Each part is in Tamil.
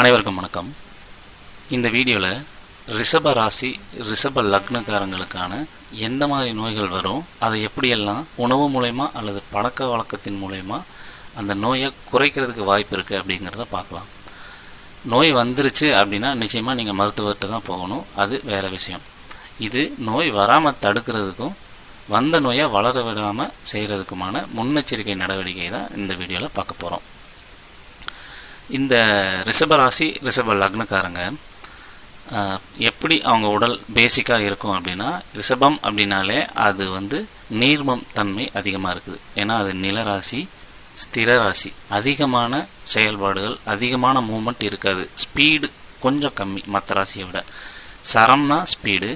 அனைவருக்கும் வணக்கம். இந்த வீடியோவில் ரிஷப ராசி ரிஷப லக்னக்காரங்களுக்கான எந்த மாதிரி நோய்கள் வரும் அதை எப்படியெல்லாம் உணவு மூலயமா அல்லது பழக்க வழக்கத்தின் மூலயமா அந்த நோயை குறைக்கிறதுக்கு வாய்ப்பு இருக்குது அப்படிங்கிறத பார்க்கலாம். நோய் வந்துருச்சு அப்படின்னா நிச்சயமாக நீங்கள் மருத்துவர்கிட்ட தான் போகணும். அது வேறு விஷயம். இது நோய் வராமல் தடுக்கிறதுக்கும் வந்த நோயை வளர விடாமல் செய்கிறதுக்குமான முன்னெச்சரிக்கை நடவடிக்கை தான் இந்த வீடியோவில் பார்க்க போகிறோம் இந்த ரிஷபராசி ரிஷப லக்னக்காரங்க எப்படி அவங்க உடல் பேசிக்காக இருக்கும் அப்படின்னா ரிஷபம் அப்படின்னாலே அது வந்து நீர்மம் தன்மை அதிகமாக இருக்குது. ஏன்னா அது நிலராசி ஸ்திர ராசி. அதிகமான செயல்பாடுகள் அதிகமான மூமெண்ட் இருக்காது. ஸ்பீடு கொஞ்சம் கம்மி மற்ற ராசியை விட. சரம்னா ஸ்பீடு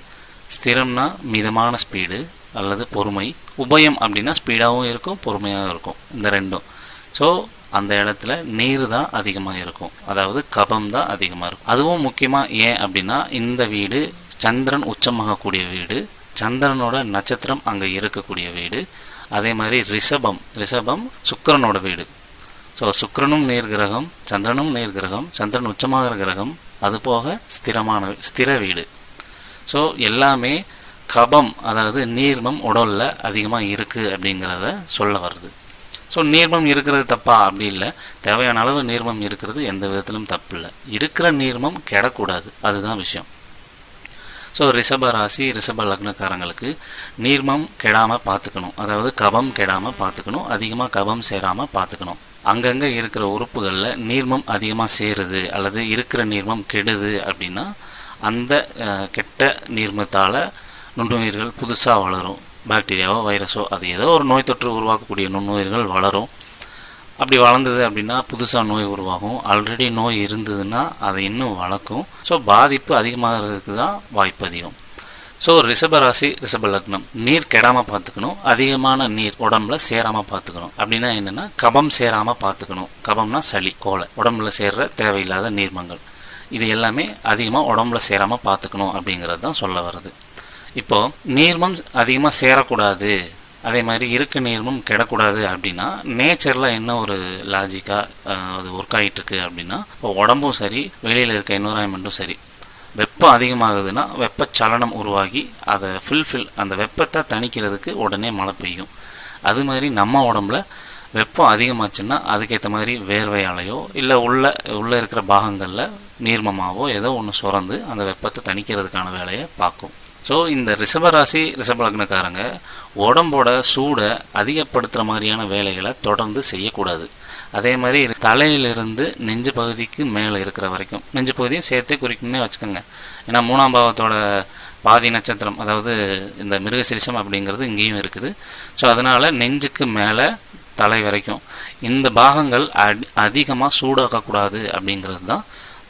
ஸ்திரம்னா மிதமான ஸ்பீடு அல்லது பொறுமை. உபயம் அப்படின்னா ஸ்பீடாகவும் இருக்கும் பொறுமையாகவும் இருக்கும். இந்த ரெண்டும். ஸோ அந்த இடத்துல நீர் தான் அதிகமாக இருக்கும். அதாவது கபம் தான் அதிகமாக இருக்கும். அதுவும் முக்கியமாக ஏன் அப்படின்னா இந்த வீடு சந்திரன் உச்சமாகக்கூடிய வீடு சந்திரனோட நட்சத்திரம் அங்கே இருக்கக்கூடிய வீடு அதே மாதிரி ரிஷபம் ரிஷபம் சுக்கிரனோட வீடு. ஸோ சுக்கிரனும் நேர் கிரகம் சந்திரனும் நீர் கிரகம் சந்திரன் உச்சமாகிற கிரகம் அது போக ஸ்திரமான ஸ்திர வீடு. ஸோ எல்லாமே கபம் அதாவது நீர்மம் உடலில் அதிகமாக இருக்குது அப்படிங்கிறத சொல்ல வருது. ஸோ நீர்மம் இருக்கிறது தப்பா? அப்படி இல்லை. தேவையான அளவு நீர்மம் இருக்கிறது எந்த விதத்திலும் தப்பு இல்லை. இருக்கிற நீர்மம் கெடக்கூடாது. அதுதான் விஷயம். ஸோ ரிஷப ராசி ரிஷப லக்னக்காரங்களுக்கு நீர்மம் கெடாமல் பார்த்துக்கணும் அதாவது கபம் கெடாமல் பார்த்துக்கணும் அதிகமாக கபம் சேராமல் பார்த்துக்கணும் அங்கங்கே இருக்கிற உறுப்புகளில் நீர்மம் அதிகமாக சேருது அல்லது இருக்கிற நீர்மம் கெடுது அப்படின்னா அந்த கெட்ட நீர்மத்தால் நுண்ணுயிர்கள் புதுசாக வளரும். பாக்டீரியாவோ வைரஸோ அது ஏதோ ஒரு நோய் தொற்று உருவாக்கக்கூடிய நுண்ணுயிர்கள் வளரும். அப்படி வளர்ந்தது அப்படின்னா புதுசாக நோய் உருவாகும். ஆல்ரெடி நோய் இருந்ததுன்னா அதை இன்னும் வளர்க்கும். ஸோ பாதிப்பு அதிகமாகிறதுக்கு தான் வாய்ப்பு அதிகம். ஸோ ரிஷபராசி ரிஷப லக்னம். நீர் கெடாமல் பார்த்துக்கணும் அதிகமான நீர் உடம்புல சேராமல் பார்த்துக்கணும் அப்படின்னா என்னென்னா கபம் சேராமல் பார்த்துக்கணும் கபம்னா சளி கோலை உடம்புல சேர்ற தேவையில்லாத நீர்மங்கள். இது எல்லாமே அதிகமாக உடம்புல சேராமல் பார்த்துக்கணும் அப்படிங்கிறது தான் சொல்ல வருது இப்போது நீர்மம் அதிகமாக சேரக்கூடாது. அதே மாதிரி இருக்க நீர்மம் கிடக்கூடாது அப்படின்னா நேச்சரில் என்ன ஒரு லாஜிக்காக அது ஒர்க் ஆகிட்டு இருக்கு அப்படின்னா இப்போ உடம்பும் சரி வெளியில் இருக்க என்வரான்மெண்ட்டும் சரி. வெப்பம் அதிகமாகுதுன்னா வெப்பச்சலனம் உருவாகி அதை ஃபில்ஃபில் அந்த வெப்பத்தை தணிக்கிறதுக்கு உடனே மழை பெய்யும். அது மாதிரி நம்ம உடம்புல வெப்பம் அதிகமாச்சுன்னா அதுக்கேற்ற மாதிரி வேர்வையாலையோ இல்லை உள்ள உள்ளே இருக்கிற பாகங்களில் நீர்மமாவோ ஏதோ ஒன்று சுரந்து அந்த வெப்பத்தை தணிக்கிறதுக்கான வேலையை பார்க்கும். ஸோ இந்த ரிஷபராசி ரிஷபலக்னக்காரங்க உடம்போட சூடை அதிகப்படுத்துகிற மாதிரியான வேலைகளை தொடர்ந்து செய்யக்கூடாது. அதே மாதிரி தலையிலிருந்து நெஞ்சு பகுதிக்கு மேலே இருக்கிற வரைக்கும் நெஞ்சு பகுதியும் சேர்த்தே குறிக்கும்னே வச்சுக்கோங்க. ஏன்னா மூணாம் பாவத்தோட பாதி நட்சத்திரம் அதாவது இந்த மிருகசிரிசம் அப்படிங்கிறது இங்கேயும் இருக்குது. ஸோ அதனால் நெஞ்சுக்கு மேலே தலை வரைக்கும் இந்த பாகங்கள் அடி அதிகமாக சூடாக்கக்கூடாது அப்படிங்கிறது தான்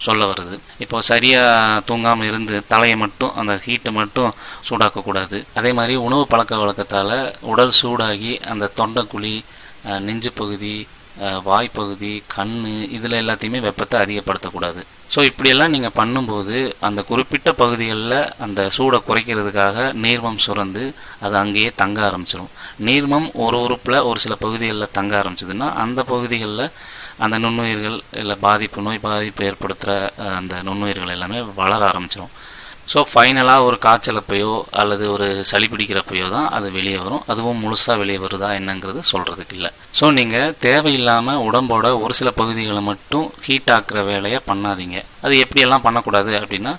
சொல்ல வருது. இப்போ சரியாக தூங்காமல் இருந்து தலையை மட்டும் அந்த ஹீட்டை மட்டும் சூடாக்கக்கூடாது. அதே மாதிரி உணவு பழக்க வழக்கத்தால் உடல் சூடாகி அந்த தொண்டைக்குழி நெஞ்சு பகுதி வாய்ப்பகுதி கண் இதில் எல்லாத்தையுமே வெப்பத்தை அதிகப்படுத்தக்கூடாது. ஸோ இப்படியெல்லாம் நீங்கள் பண்ணும்போது அந்த குறிப்பிட்ட பகுதிகளில் அந்த சூடை குறைக்கிறதுக்காக நீர்மம் சுரந்து அது அங்கேயே தங்க ஆரம்பிச்சிடும் நீர்மம் ஒரு உறுப்பில் ஒரு சில பகுதிகளில் தங்க ஆரம்பிச்சதுன்னா அந்த பகுதிகளில் அந்த நுண்ணுயிர்கள் இல்லை பாதிப்பு நோய் பாதிப்பு ஏற்படுத்துகிற அந்த நுண்ணுயிர்கள் எல்லாமே வளர ஆரம்பிச்சிடும் ஸோ ஃபைனலாக ஒரு காய்ச்சலப்பையோ அல்லது ஒரு சளி பிடிக்கிறப்பையோ தான் அது வெளியே வரும். அதுவும் முழுசாக வெளியே வருதா என்னங்கிறது சொல்கிறதுக்கு இல்லை. ஸோ நீங்கள் தேவையில்லாமல் உடம்போட ஒரு சில பகுதிகளை மட்டும் ஹீட் ஆக்குற வேலையை பண்ணாதீங்க. அது எப்படியெல்லாம் பண்ணக்கூடாது அப்படின்னா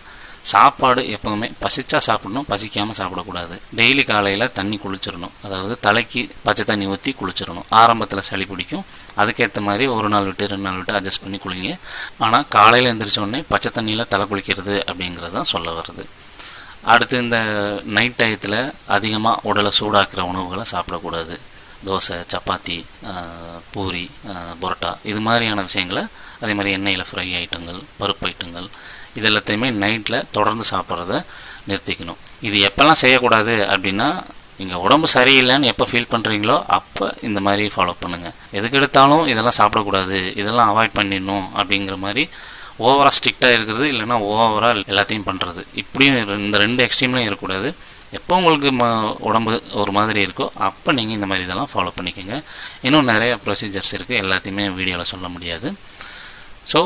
சாப்பாடு எப்போவுமே பசிச்சா சாப்பிடணும் பசிக்காமல் சாப்பிடக்கூடாது. டெய்லி காலையில் தண்ணி குளிச்சிடணும். அதாவது தலைக்கு பச்சை தண்ணி ஊற்றி குளிச்சிடணும். ஆரம்பத்தில் சளி பிடிக்கும். அதுக்கேற்ற மாதிரி ஒரு நாள் விட்டு ரெண்டு நாள் விட்டு அட்ஜஸ்ட் பண்ணி குளிங்க. ஆனால் காலையில் எழுந்திரிச்ச உடனே பச்சை தண்ணியில் தலை குளிக்கிறது அப்படிங்கிறது தான் சொல்ல வருது. அடுத்து இந்த நைட் டயத்தில் அதிகமாக உடலை சூடாக்குற உணவுகளை சாப்பிடக்கூடாது. தோசை சப்பாத்தி பூரி ஆஹ், பரோட்டா இது மாதிரியான விஷயங்களை அதே மாதிரி எண்ணெயில் ஃப்ரை ஐட்டங்கள் பருப்பு ஐட்டங்கள் இது எல்லாத்தையுமே நைட்டில் தொடர்ந்து சாப்பிட்றத நிறுத்திக்கணும். இது எப்போல்லாம் செய்யக்கூடாது அப்படின்னா நீங்கள் உடம்பு சரியில்லைன்னு எப்போ ஃபீல் பண்ணுறீங்களோ அப்போ இந்த மாதிரி ஃபாலோ பண்ணுங்கள் எதுக்கு எடுத்தாலும் இதெல்லாம் சாப்பிடக்கூடாது இதெல்லாம் அவாய்ட் பண்ணிடணும் அப்படிங்கிற மாதிரி ஓவராக ஸ்ட்ரிக்டாக இருக்கிறது இல்லைன்னா ஓவராக எல்லாத்தையும் பண்ணுறது இப்படியும் இந்த ரெண்டு எக்ஸ்ட்ரீம்லையும் இருக்கக்கூடாது. எப்போ உங்களுக்கு ம உடம்பு ஒரு மாதிரி இருக்கோ அப்போ நீங்கள் இந்த மாதிரி இதெல்லாம் ஃபாலோ பண்ணிக்கோங்க. இன்னும் நிறைய ப்ரொசீஜர்ஸ் இருக்குது எல்லாத்தையுமே வீடியோவில் சொல்ல முடியாது. ஸோ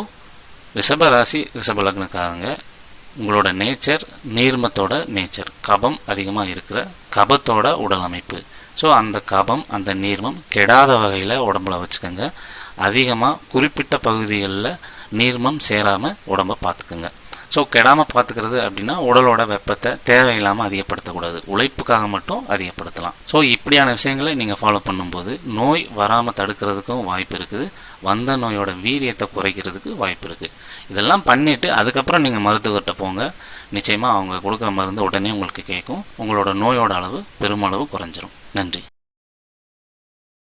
ரிஷப ராசி ரிஷப லக்னக்காரங்க உங்களோட நேச்சர் நீர்மத்தோட நேச்சர் கபம் அதிகமாக இருக்கிற கபத்தோட உடல் அமைப்பு. ஸோ அந்த கபம் அந்த நீர்மம் கெடாத வகையில் உடம்புல வச்சுக்கோங்க. அதிகமாக குறிப்பிட்ட பகுதிகளில் நீர்மம் சேராமல் உடம்பை பார்த்துக்கோங்க. ஸோ கெடாமல் பார்த்துக்கிறது அப்படின்னா உடலோட வெப்பத்தை தேவையில்லாமல் அதிகப்படுத்தக்கூடாது. உழைப்புக்காக மட்டும் அதிகப்படுத்தலாம். ஸோ இப்படியான விஷயங்களை நீங்கள் ஃபாலோ பண்ணும்போது நோய் வராமல் தடுக்கிறதுக்கும் வாய்ப்பு இருக்குது. வந்த நோயோட வீரியத்தை குறைக்கிறதுக்கு வாய்ப்பு இருக்குது இதெல்லாம் பண்ணிவிட்டு அதுக்கப்புறம் நீங்கள் மருத்துவர்கிட்ட போங்க. நிச்சயமாக அவங்க கொடுக்குற மருந்து உடனே உங்களுக்கு கேட்கும். உங்களோட நோயோட அளவு பெருமளவு குறைஞ்சிரும். நன்றி.